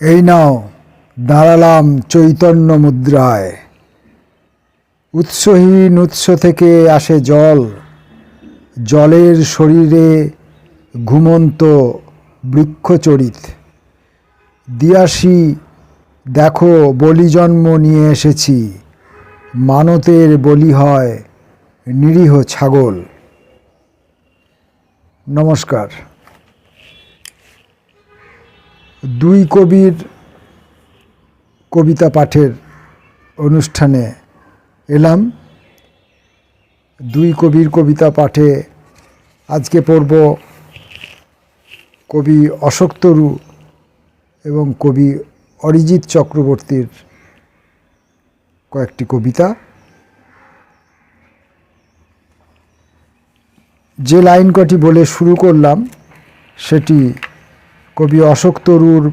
এই নাও, দাঁড়ালাম চৈতন্য মুদ্রায়। উৎসহীন উৎস থেকে আসে জল। জলের শরীরে ঘুমন্ত বৃক্ষচরিত। দিয়াসি, দেখো বলি জন্ম নিয়ে এসেছি। মানতের বলি হয় নিরীহ ছাগল। নমস্কার। দুই কবির কবিতা পাঠের অনুষ্ঠানে এলাম। দুই কবির কবিতা পাঠে আজকে পড়ব কবি অশোক তরু এবং কবি অরিজিৎ চক্রবর্তীর কয়েকটি কবিতা। যে লাইন কটি বলে শুরু করলাম, সেটি কবি অশোক তরুর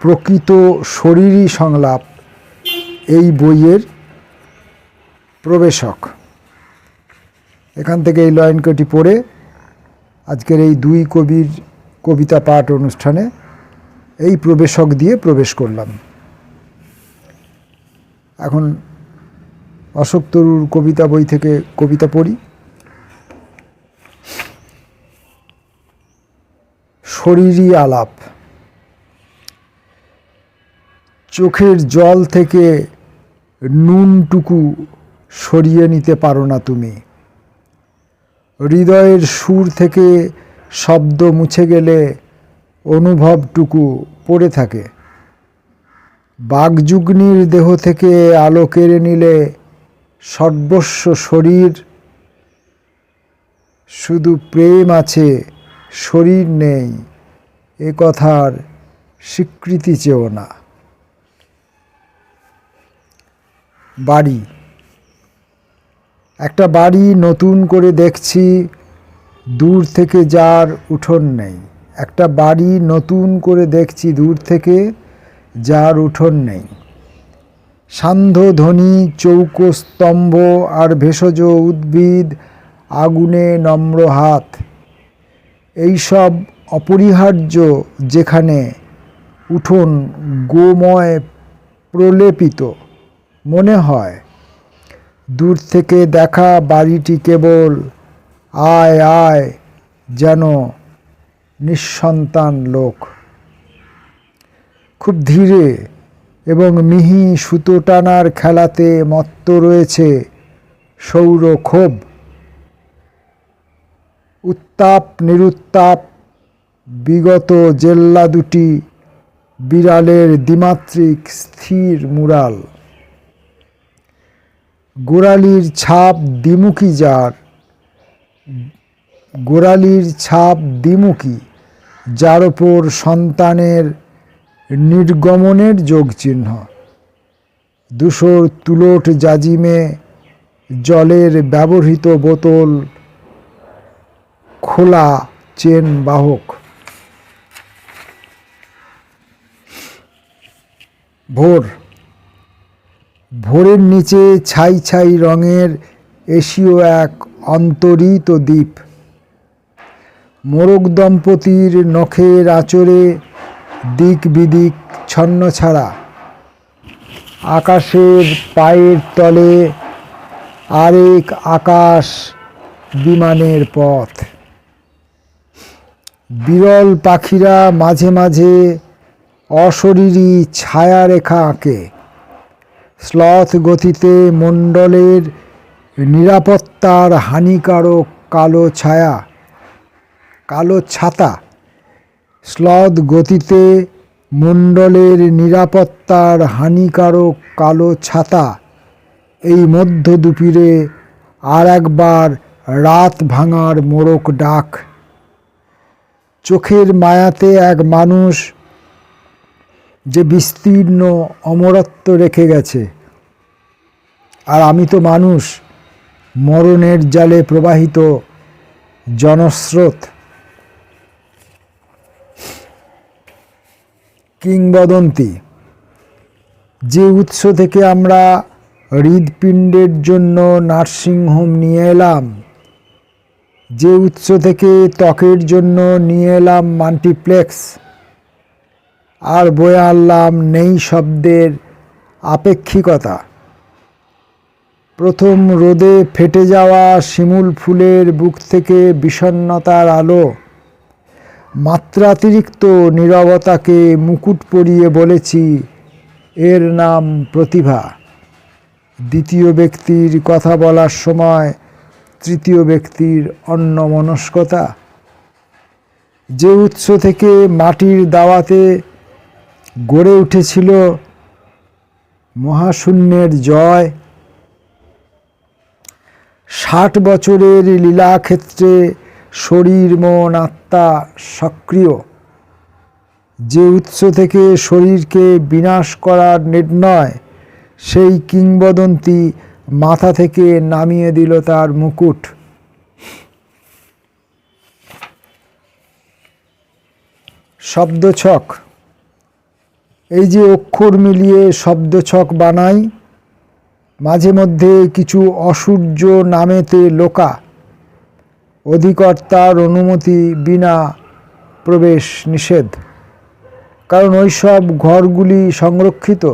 প্রকৃত শরীরী সংলাপ এই বইয়ের প্রবেশক। এখান থেকে এই লাইন কটি পড়ে আজকের এই দুই কবির কবিতা পাঠ অনুষ্ঠানে এই প্রবেশক দিয়ে প্রবেশ করলাম। এখন অশোক তরুর কবিতা বই থেকে কবিতা পড়ি। শরীরী আলাপ। চোখের জল থেকে নুনটুকু সরিয়ে নিতে পারো না তুমি। হৃদয়ের সুর থেকে শব্দ মুছে গেলে অনুভবটুকু পড়ে থাকে। বাগযুগ্নির দেহ থেকে আলো কেড়ে নিলে সর্বস্ব শরীর, শুধু প্রেম আছে, শরীর নেই, এ কথার স্বীকৃতি চেও না। বাড়ি। একটা বাড়ি নতুন করে দেখছি, দূর থেকে যার উঠোন নেই। একটা বাড়ি নতুন করে দেখছি, দূর থেকে যার উঠোন নেই। সান্ধ্য ধ্বনি চৌকো স্তম্ভ আর ভেষজ উদ্ভিদ আগুনে নম্র হাত। এইসব অপরিহার্য যেখানে উঠোন গোময় প্রলেপিত। মনে হয়। দূর থেকে দেখা বাড়িটি কেবল আয় আয় যেন নিঃসন্তান লোক। খুব ধীরে এবং মিহি সুতো টানার খেলাতে মত্ত রয়েছে সৌর ক্ষোভ। উত্তাপ নিরুত্তাপ বিগত জেল্লা দুটি বিড়ালের দ্বিমাত্রিক স্থির মুরাল গোড়ালির ছাপ দ্বিমুখী যার। গোড়ালির ছাপ দ্বিমুখী, যার ওপর সন্তানের নির্গমনের যোগ চিহ্ন দুশোর তুলোট জাজিমে জলের ব্যবহৃত বোতল, খোলা চেন বাহক। ভোর ভোরের নিচে ছাই ছাই রঙের এশীয় এক অন্তরিত দ্বীপ। মোরগ দম্পতির নখের আচরে দিক বিদিক ছন্ন ছাড়া। আকাশের পায়ের তলে আরেক আকাশ বিমানের পথ। বিরল পাখিরা মাঝে মাঝে অশরীরী ছায়া রেখা আঁকে। স্লথ গতিতে মণ্ডলের নিরাপত্তার হানিকারক কালো ছায়া, কালো ছাতা। স্লথ গতিতে মণ্ডলের নিরাপত্তার হানিকারক কালো ছাতা। এই মধ্য দুপুরে আর একবার রাত ভাঙার মোড়ক ডাক। চোখের মায়াতে এক মানুষ যে বিস্তীর্ণ অমরত্ব রেখে গেছে। আর আমি তো মানুষ। মরণের জালে প্রবাহিত জনস্রোত। কিংবদন্তি। যে উৎস থেকে আমরা হৃদপিণ্ডের জন্য নার্সিংহোম নিয়ে এলাম, যে উৎস থেকে ত্বকের জন্য নিয়ে এলাম মাল্টিপ্লেক্স, আর বয়ে আনলাম নেই শব্দের আপেক্ষিকতা। প্রথম রোদে ফেটে যাওয়া শিমুল ফুলের বুক থেকে বিষণ্নতার আলো। মাত্রাতিরিক্ত নীরবতাকে মুকুট পরিয়ে বলেছি, এর নাম প্রতিভা। দ্বিতীয় ব্যক্তির কথা বলার সময় তৃতীয় ব্যক্তির অন্যমনস্কতা। যে উৎস থেকে মাটির দাওয়াতে গড়ে উঠেছিল মহাশূন্যের জয় ষাট বছরের লীলাক্ষেত্রে শরীর, মন, আত্মা সক্রিয়। যে উৎস থেকে শরীরকে বিনাশ করার নির্ণয়, সেই কিংবদন্তি মাথা থেকে নামিয়ে দিল তার মুকুট। শব্দছক। এই যে অক্ষর মিলিয়ে শব্দছক বানাই মাঝে মধ্যে কিছু অসূর্য নামেতে লোকা। অধিকর্তার অনুমতি বিনা প্রবেশ নিষেধ। কারণ ওই সব ঘরগুলি সংরক্ষিত।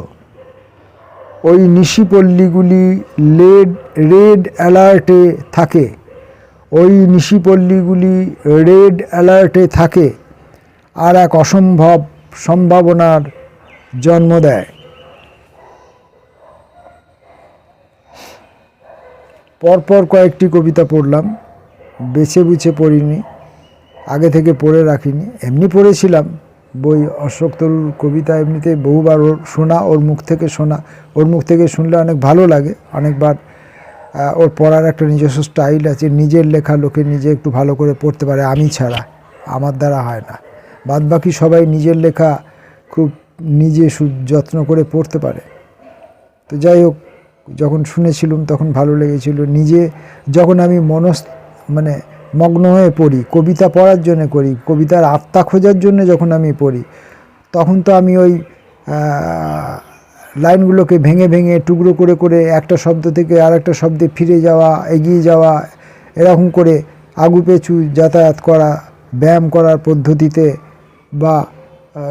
ওই নিশিপল্লীগুলি লেড, রেড অ্যালার্টে থাকে। ওই নিশিপল্লীগুলি রেড অ্যালার্টে থাকে। আর এক অসম্ভব সম্ভাবনার জন্ম দেয়। পরপর কয়েকটি কবিতা পড়লাম, বেছে বুছে পড়িনি, আগে থেকে পড়ে রাখিনি। এমনি পড়েছিলাম, বই অশোক তরুর কবিতা এমনিতে বহুবার ওর শোনা, ওর মুখ থেকে শোনা, ওর মুখ থেকে শুনলে অনেক ভালো লাগে। অনেকবার ওর পড়ার একটা নিজস্ব স্টাইল আছে, নিজের লেখা লোকে নিজে একটু ভালো করে পড়তে পারে, আমি ছাড়া, আমার দ্বারা হয় না। বাদ বাকি সবাই নিজের লেখা খুব নিজে যত্ন করে পড়তে পারে। তো যাই হোক যখন শুনেছিলাম তখন ভালো লেগেছিল। নিজে যখন আমি মনস মানে মগ্ন হয়ে পড়ি, কবিতা পড়ার জন্য করি, কবিতার আত্মা খোঁজার জন্য যখন আমি পড়ি, তখন তো আমি ওই লাইনগুলোকে ভেঙে ভেঙে টুকরো করে করে একটা শব্দ থেকে আর একটা শব্দে ফিরে যাওয়া, এগিয়ে যাওয়া, এরকম করে আগু পেছু যাতায়াত করা, ব্যায়াম করার পদ্ধতিতে বা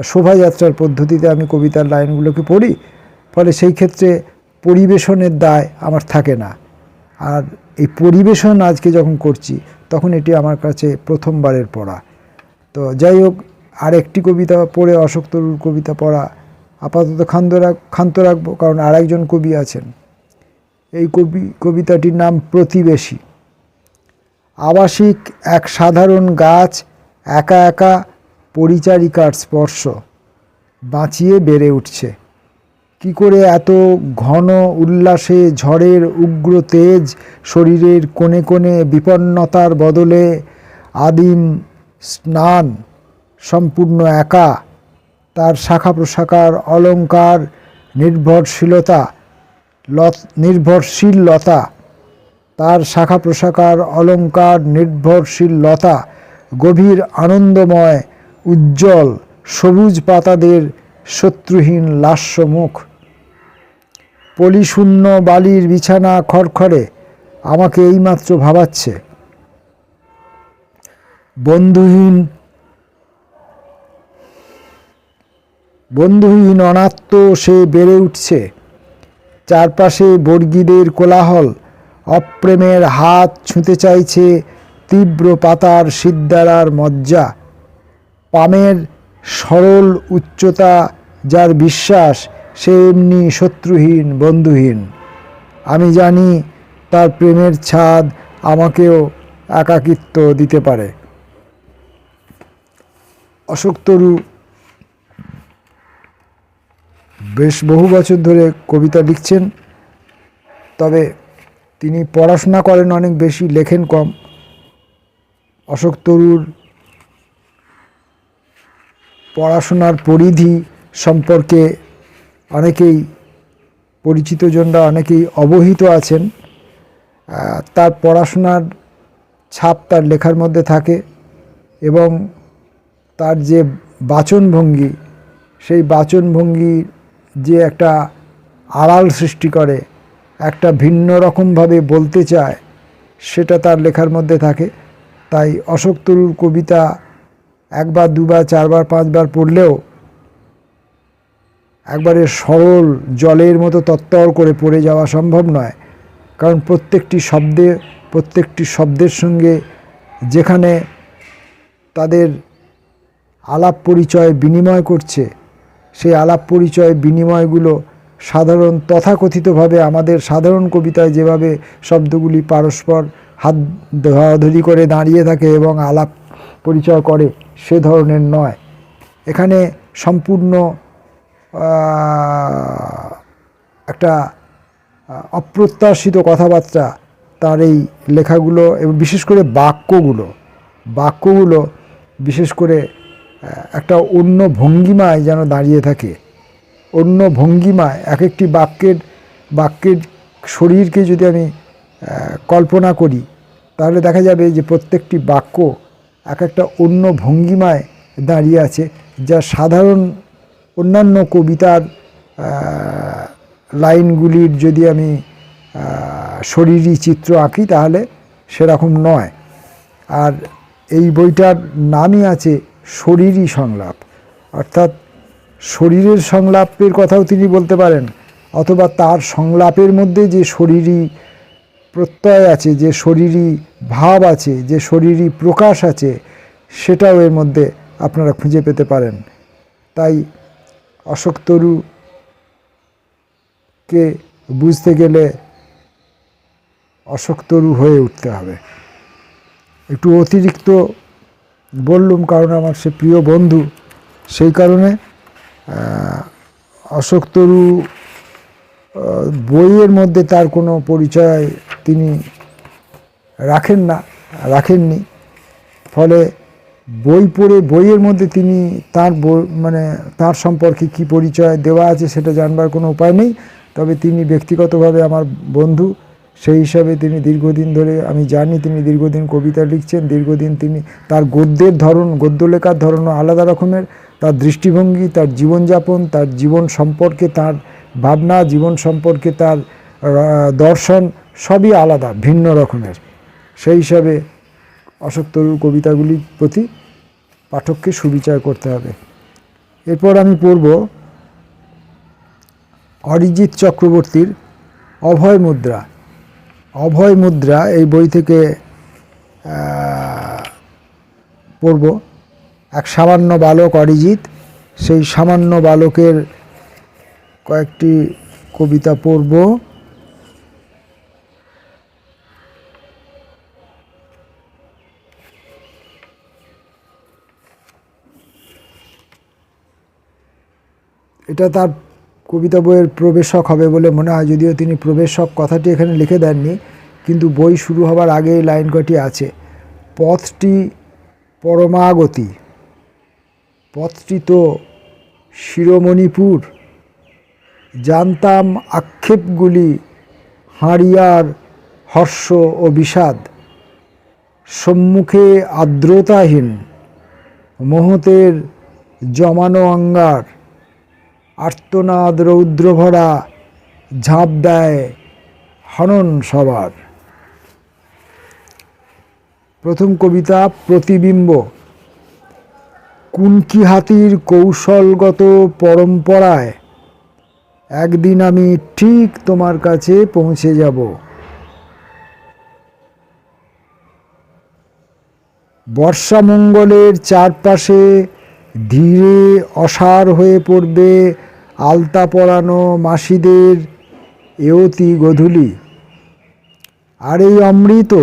শোভাযাত্রার পদ্ধতিতে আমি কবিতার লাইনগুলোকে পড়ি। ফলে সেই ক্ষেত্রে পরিবেশনের দায় আমার থাকে না। আর এই পরিবেশন আজকে যখন করছি, তখন এটি আমার কাছে প্রথমবারের পড়া। তো যাই হোক আর একটি কবিতা পড়ে, অশোক তরুর কবিতা পড়া, আপাতত ক্ষান্ত রাখ, ক্ষান্ত রাখব, কারণ আরেকজন কবি আছেন। এই কবি, কবিতাটির নাম প্রতিবেশী। আবাসিক এক সাধারণ গাছ, একা একা পরিচারিকার স্পর্শ, বাঁচিয়ে বেড়ে উঠছে। কি করে এত ঘন উল্লাসে ঝড়ের উগ্র তেজ শরীরের কোণে কোণে বিপন্নতার বদলে আদিম স্নান সম্পূর্ণ একা, তার শাখা প্রশাখার অলঙ্কার নির্ভরশীলতা, লত, নির্ভরশীলতা, তার শাখা প্রশাখার অলঙ্কার নির্ভরশীলতা, গভীর আনন্দময়, উজ্জ্বল, সবুজ পাতাদের শত্রুহীন লাস্য মুখ পলিশূন্য বালির বিছানা খড়খড়ে আমাকে এইমাত্র ভাবাচ্ছে। বন্ধুহীন বন্ধুহীন অনাত্ম সে বেড়ে উঠছে। চারপাশে বর্গীদের কোলাহল, অপ্রেমের হাত ছুঁতে চাইছে তীব্র পাতার সিদ্ধারার মজ্জা। পামের সরল উচ্চতা যার বিশ্বাস সে এমনি শত্রুহীন, বন্ধুহীন। আমি জানি তার প্রেমের ছাদ আমাকেও একাকিত্ব দিতে পারে। অশোক তরু বেশ বহু বছর ধরে কবিতা লিখছেন, তবে তিনি পড়াশোনা করেন অনেক বেশি, লেখেন কম। অশোক তরুর পড়াশোনার পরিধি সম্পর্কে অনেকেই পরিচিতজনরা অনেকেই অবহিত আছেন তার পড়াশোনার ছাপ তার লেখার মধ্যে থাকে এবং তার যে বাচনভঙ্গি, সেই বাচনভঙ্গি যে একটা আড়াল সৃষ্টি করে, একটা ভিন্ন রকমভাবে বলতে চায়, সেটা তার লেখার মধ্যে থাকে। তাই অশোক তরুর কবিতা একবার, দুবার, চারবার, পাঁচবার পড়লেও একবারে সরল জলের মতো তত্তর করে পড়ে যাওয়া সম্ভব নয়। কারণ প্রত্যেকটি শব্দে, প্রত্যেকটি শব্দের সঙ্গে যেখানে তাদের আলাপ পরিচয় বিনিময় করছে, সেই আলাপ পরিচয় বিনিময়গুলো সাধারণ তথাকথিতভাবে আমাদের সাধারণ কবিতায় যেভাবে শব্দগুলি পারস্পর হাত ধরাধরি করে দাঁড়িয়ে থাকে এবং আলাপ পরিচয় করে, সে ধরনের নয়। এখানে সম্পূর্ণ একটা অপ্রত্যাশিত কথাবার্তা তার এই লেখাগুলো এবং বিশেষ করে বাক্যগুলো বাক্যগুলো বিশেষ করে একটা অন্য ভঙ্গিমায় যেন দাঁড়িয়ে থাকে। অন্য ভঙ্গিমায় এক একটি বাক্যের বাক্যের শরীরকে যদি আমি কল্পনা করি, তাহলে দেখা যাবে যে প্রত্যেকটি বাক্য এক একটা অন্য ভঙ্গিমায় দাঁড়িয়ে আছে, যা সাধারণ অন্যান্য কবিতার লাইনগুলির যদি আমি আহ, শরীরী চিত্র আঁকি তাহলে সেরকম নয়। আর এই বইটার নামই আছে শরীরী সংলাপ। অর্থাৎ শরীরের সংলাপের কথাও তিনি বলতে পারেন অথবা তার সংলাপের মধ্যে যে শরীরী প্রত্যয় আছে যে শরীরী ভাব আছে যে শরীরী প্রকাশ আছে সেটাও এর মধ্যে আপনারা খুঁজে পেতে পারেন। তাই অশোক তরুকে বুঝতে গেলে অশোক তরু হয়ে উঠতে হবে। একটু অতিরিক্ত বললুম কারণ আমার সে প্রিয় বন্ধু সেই কারণে আহ, অশোক তরু বইয়ের মধ্যে তার কোনো পরিচয় তিনি রাখেন না রাখেননি। ফলে বই পড়ে, বইয়ের মধ্যে তিনি তার মানে তার সম্পর্কে কি পরিচয় দেওয়া আছে সেটা জানবার কোনো উপায় নেই। তবে তিনি ব্যক্তিগতভাবে আমার বন্ধু। সেই হিসাবে তিনি দীর্ঘদিন ধরে, আমি জানি তিনি দীর্ঘদিন কবিতা লিখছেন, দীর্ঘদিন তিনি তার গদ্যের ধরন গদ্য লেখার ধরনও আলাদা রকমের। তার দৃষ্টিভঙ্গি, তার জীবনযাপন, তার জীবন সম্পর্কে তার ভাবনা, জীবন সম্পর্কে তার দর্শন সবই আলাদা, ভিন্ন রকমের। সেই হিসাবে অশোক কবিতাগুলির প্রতি পাঠককে সুবিচার করতে হবে। এরপর আমি পড়ব অরিজিৎ চক্রবর্তীর অভয় মুদ্রা। অভয় মুদ্রা এই বই থেকে পড়ব। এক সামান্য বালক অরিজিৎ, সেই সামান্য বালকের কয়েকটি কবিতা পড়ব। এটা তার কবিতা বইয়ের প্রবেশক হবে বলে মনে হয়, যদিও তিনি প্রবেশক কথাটি এখানে লিখে দেননি, কিন্তু বই শুরু হবার আগে এই লাইন কটি আছে। পথটি পরমাগতি, পথটি তো শিরোমণিপুর, জানতাম আক্ষেপগুলি হাঁড়িয়ার হর্ষ ও বিষাদ, সম্মুখে আর্দ্রতাহীন, মোহতের জমানো অঙ্গার আর্তনাদ রৌদ্রভরা ঝাঁপ দেয় হনন সবার। প্রথম কবিতা প্রতিবিম্ব। কুনকি হাতির কৌশলগত পরম্পরায় একদিন আমি ঠিক তোমার কাছে পৌঁছে যাব। বর্ষামঙ্গলের চারপাশে ধীরে অসার হয়ে পড়বে আলতা পরানো মাসিদের এওতি গধূলি। আর এই অমৃত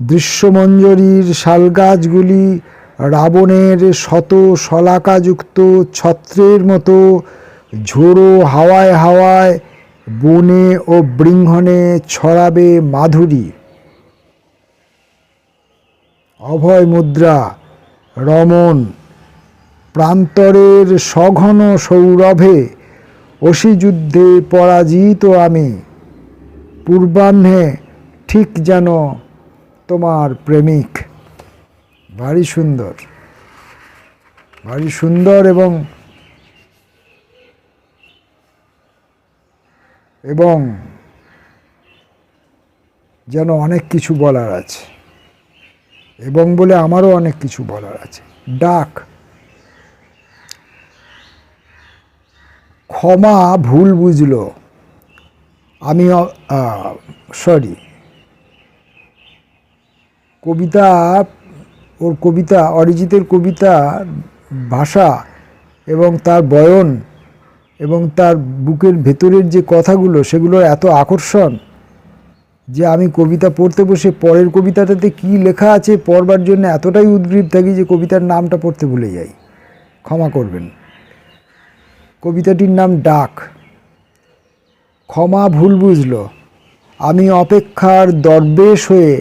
দৃশ্যমঞ্জরির শালগাছগুলি রাবণের শত শলাকাযুক্ত ছত্রের মতো ঝোড়ো হাওয়ায় হাওয়ায় বনে ও বৃঙ্ঘনে ছড়াবে মাধুরী। অভয় মুদ্রা, রমণ প্রান্তরের সঘন সৌরভে অসিযুদ্ধে পরাজিত আমি। পূর্বাহ্নে ঠিক যেন তোমার প্রেমিক। ভারী সুন্দর। ভারী সুন্দর এবং এবং যেন অনেক কিছু বলার আছে। এবং বলে আমারও অনেক কিছু বলার আছে। ডাক। ক্ষমা ভুল বুঝলো। আমি সরি কবিতা, ওর কবিতা, অরিজিতের কবিতা, ভাষা এবং তার বয়ন এবং তার বুকের ভেতরের যে কথাগুলো, সেগুলো এত আকর্ষণ যে আমি কবিতা পড়তে বসে পরের কবিতাটাতে কি লেখা আছে পড়বার জন্য এতটাই উদ্গ্রীব থাকি যে কবিতার নামটা পড়তে ভুলে যাই। ক্ষমা করবেন। কবিতাটির নাম ডাক। ক্ষমা ভুল বুঝল। আমি অপেক্ষার দরবেশ হয়ে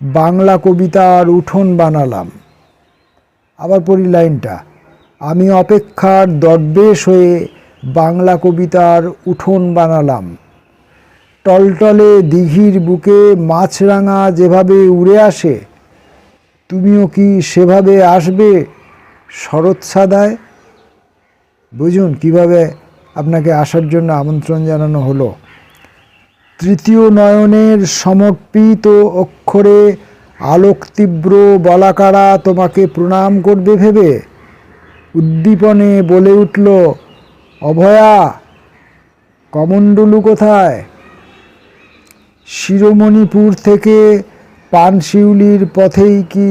বাংলা কবিতার উঠোন বানালাম। আবার পড়ি লাইনটা। আমি অপেক্ষার দরবেশ হয়ে বাংলা কবিতার উঠোন বানালাম। টলটলে দিঘির বুকে মাছরাঙা যেভাবে উড়ে আসে, তুমিও কি সেভাবে আসবে শরৎ সাদায়? বুঝুন কীভাবে আপনাকে আসার জন্য আমন্ত্রণ জানানো হলো। তৃতীয় নয়নের সমর্পিত অক্ষরে আলোক তীব্র বলাকারা তোমাকে প্রণাম করবে ভেবে উদ্দীপনে বলে উঠল, অভয়া, কমণ্ডলু কোথায়? শিরোমণিপুর থেকে পানশিউলির পথেই কি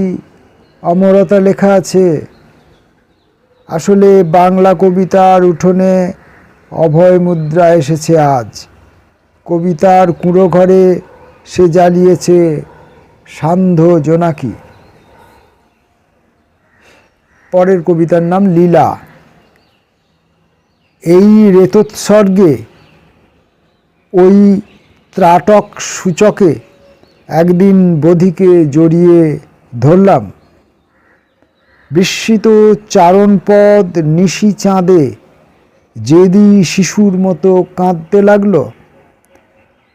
অমরতা লেখা আছে? আসলে বাংলা কবিতার উঠোনে অভয় মুদ্রা এসেছে আজ। কবিতার কুঁড়ো ঘরে সে জ্বালিয়েছে সান্ধ্য জোনাকি। পরের কবিতার নাম লীলা। এই রেতোৎসর্গে, ওই ত্রাটক সূচকে একদিন বধিকে জড়িয়ে ধরলাম। বিস্মিত চারণপদ নিশি চাঁদে, যেদি শিশুর মতো কাঁদতে লাগল।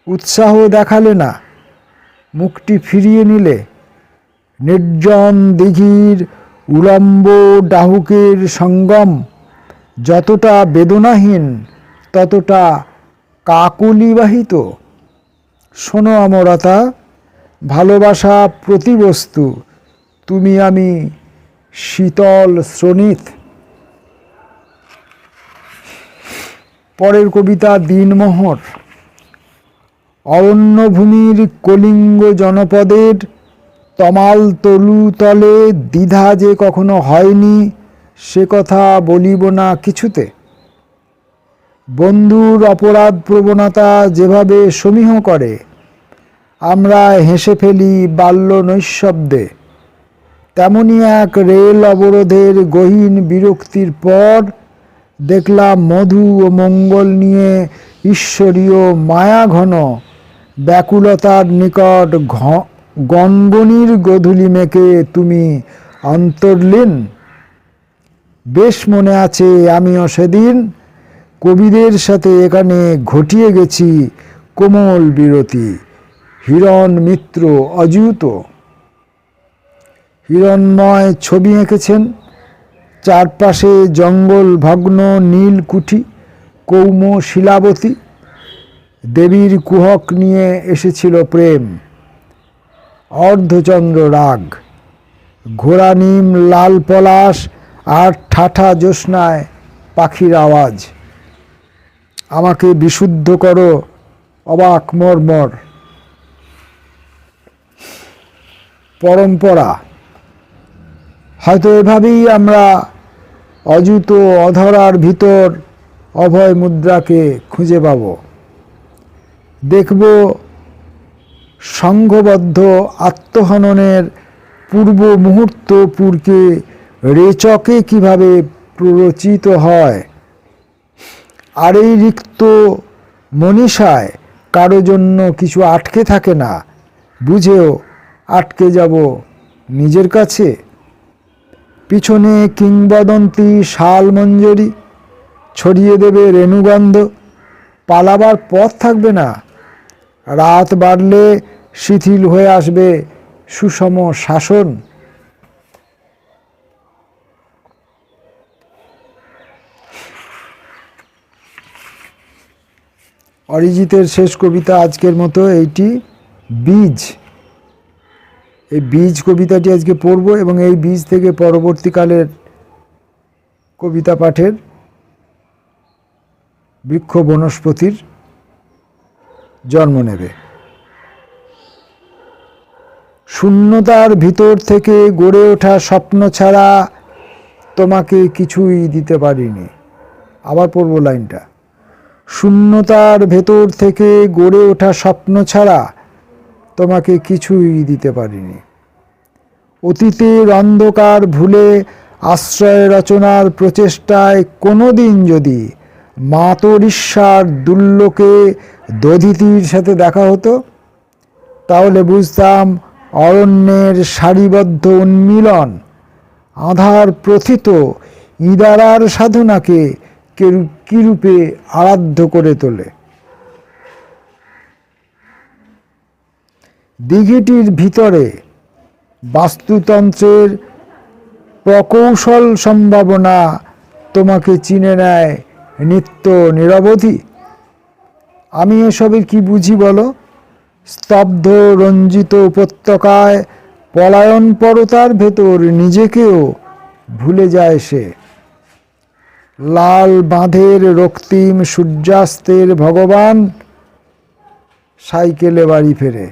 উৎসাহ দেখালে না, মুখটি ফিরিয়ে নিলে। নির্জন দিঘির উলম্ব ডাহুকের সঙ্গম, যতটা বেদনাহীন, ততটা কাকুলিবাহিত। শোনো অমরতা, ভালোবাসা প্রতিবস্তু, তুমি আমি শীতল শ্রণিত। পরের কবিতা দিনমোহর। অরণ্যভূমির কলিঙ্গ জনপদের তমাল তলু তলে দ্বিধা যে কখনো হয়নি, সে কথা বলিব না কিছুতে। বন্ধুর অপরাধ প্রবণতা যেভাবে সমীহ করে, আমরা হেসে ফেলি বাল্য নৈশব্দে। তেমনি এক রেল অবরোধের গহীন বিরক্তির পর দেখলাম মধু ও মঙ্গল নিয়ে ঈশ্বরীয় মায়া ঘন। ব্যাকুলতার নিকট গনগনির গধূলি মেকে তুমি অন্তর্লীন। বেশ মনে আছে আমিও সেদিন কবিদের সাথে এখানে ঘটিয়ে গেছি কোমল বিরতি। হিরণ মিত্র অযুত। হিরণময় ছবি এঁকেছেন। চারপাশে জঙ্গল, ভগ্ন নীলকুঠি কৌম, শিলাবতী। দেবীর কুহক নিয়ে এসেছিল প্রেম। অর্ধচন্দ্র রাগ। ঘোড়া নিম, লাল পলাশ আর ঠাঠা জ্যোৎস্নায় পাখির আওয়াজ। আমাকে বিশুদ্ধ করো, অবাক মর্মর। পরম্পরা। হয়তো এভাবেই আমরা অযুত অধরার ভিতর অভয় মুদ্রাকে খুঁজে পাব। দেখব সংঘবদ্ধ আত্মহননের পূর্ব মুহূর্ত পুরকে রেচকে কীভাবে প্ররোচিত হয়, আর এই রিক্ত মনীষায় কারও জন্য কিছু আটকে থাকে না, বুঝেও আটকে যাব নিজের কাছে। পিছনে কিংবদন্তি শাল মঞ্জরি, ছড়িয়ে দেবে রেণুগন্ধ, পালাবার পথ থাকবে না। রাত বাড়লে শিথিল হয়ে আসবে সুষম শাসন। অরিজিতের শেষ কবিতা আজকের মতো, এইটি বীজ। এই বীজ কবিতাটি আজকে পড়ব এবং এই বীজ থেকে পরবর্তীকালের কবিতা পাঠের বৃক্ষ বনস্পতির জন্ম নেবে। শূন্যতার ভিতর থেকে গড়ে ওঠা স্বপ্ন ছাড়া তোমাকে কিছুই দিতে পারিনি। আবার পড়ব লাইনটা। শূন্যতার ভেতর থেকে গড়ে ওঠা স্বপ্ন ছাড়া তোমাকে কিছুই দিতে পারিনি। অতীতের অন্ধকার ভুলে আশ্রয় রচনার প্রচেষ্টায় কোনো দিন যদি মাতরিশ্বার দুল্লোকে দধিতির সাথে দেখা হতো, তাহলে বুঝতাম অরণ্যের সারিবদ্ধ উন্মিলন, আধার প্রথিত ইদারার সাধনাকে কিরূপে আরাধ্য করে তোলে। দিঘিটির ভিতরে বাস্তুতন্ত্রের প্রকৌশল সম্ভাবনা তোমাকে চিনে নেয় নিত্য নিরবধি। আমি এসবের কি বুঝি বলো? স্তব্ধ রঞ্জিত উপত্যকায় পলায়ন পরতার ভেতর নিজেকেও ভুলে যায় সে। লাল বাঁধের রক্তিম সূর্যাস্তের ভগবান সাইকেলে বাড়ি ফেরে।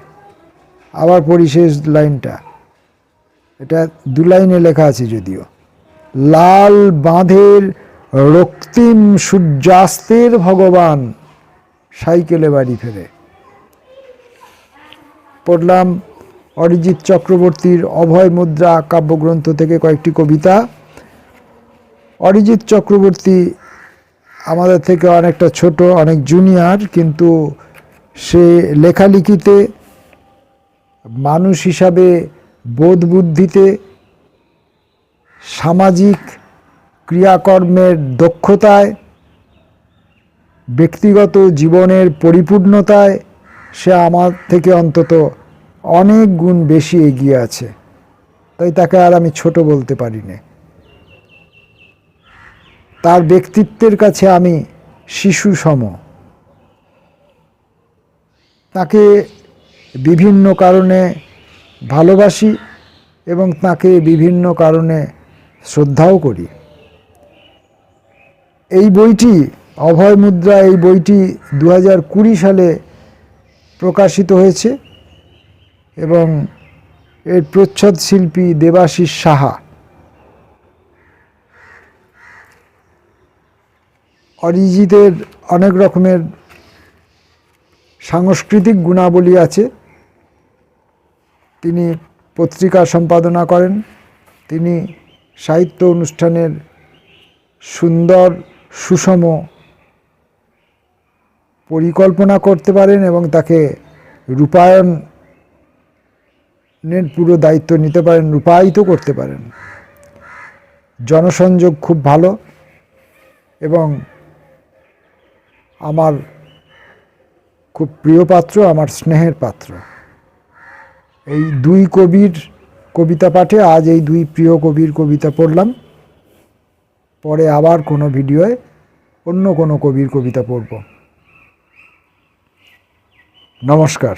আবার পড়ি শেষ লাইনটা। এটা দু লাইনে লেখা আছে যদিও। লাল বাঁধের রক্তিম সূর্যাস্তের ভগবান সাইকেলে বাড়ি ফেরে। পড়লাম অরিজিৎ চক্রবর্তীর অভয় মুদ্রা কাব্যগ্রন্থ থেকে কয়েকটি কবিতা। অরিজিৎ চক্রবর্তী আমাদের থেকে অনেকটা ছোট, অনেক জুনিয়র কিন্তু সে লেখালেখিতে মানুষ হিসাবে বোধ বুদ্ধিতে সামাজিক ক্রিয়াকর্মের দক্ষতায়, ব্যক্তিগত জীবনের পরিপূর্ণতায় সে আমার থেকে অন্তত অনেক গুণ বেশি এগিয়ে আছে। তাই তাকে আর আমি ছোট বলতে পারি না। তার ব্যক্তিত্বের কাছে আমি শিশু সম তাকে বিভিন্ন কারণে ভালোবাসি এবং তাকে বিভিন্ন কারণে শ্রদ্ধাও করি। এই বইটি, অভয় মুদ্রা এই বইটি দু সালে প্রকাশিত হয়েছে এবং এর প্রচ্ছদ শিল্পী দেবাশিস সাহা। অরিজিতের অনেক রকমের সাংস্কৃতিক গুণাবলী আছে। তিনি পত্রিকা সম্পাদনা করেন। তিনি সাহিত্য অনুষ্ঠানের সুন্দর, সুষম পরিকল্পনা করতে পারেন এবং তাকে রূপায়ণের পুরো দায়িত্ব নিতে পারেন, রূপায়িত করতে পারেন। জনসংযোগ খুব ভালো এবং আমার খুব প্রিয় পাত্র, আমার স্নেহের পাত্র। এই দুই কবির কবিতা পাঠে আজ এই দুই প্রিয় কবির কবিতা পড়লাম। পরে আবার কোনো ভিডিওয় অন্য কোনো কবির কবিতা পড়ব। নমস্কার।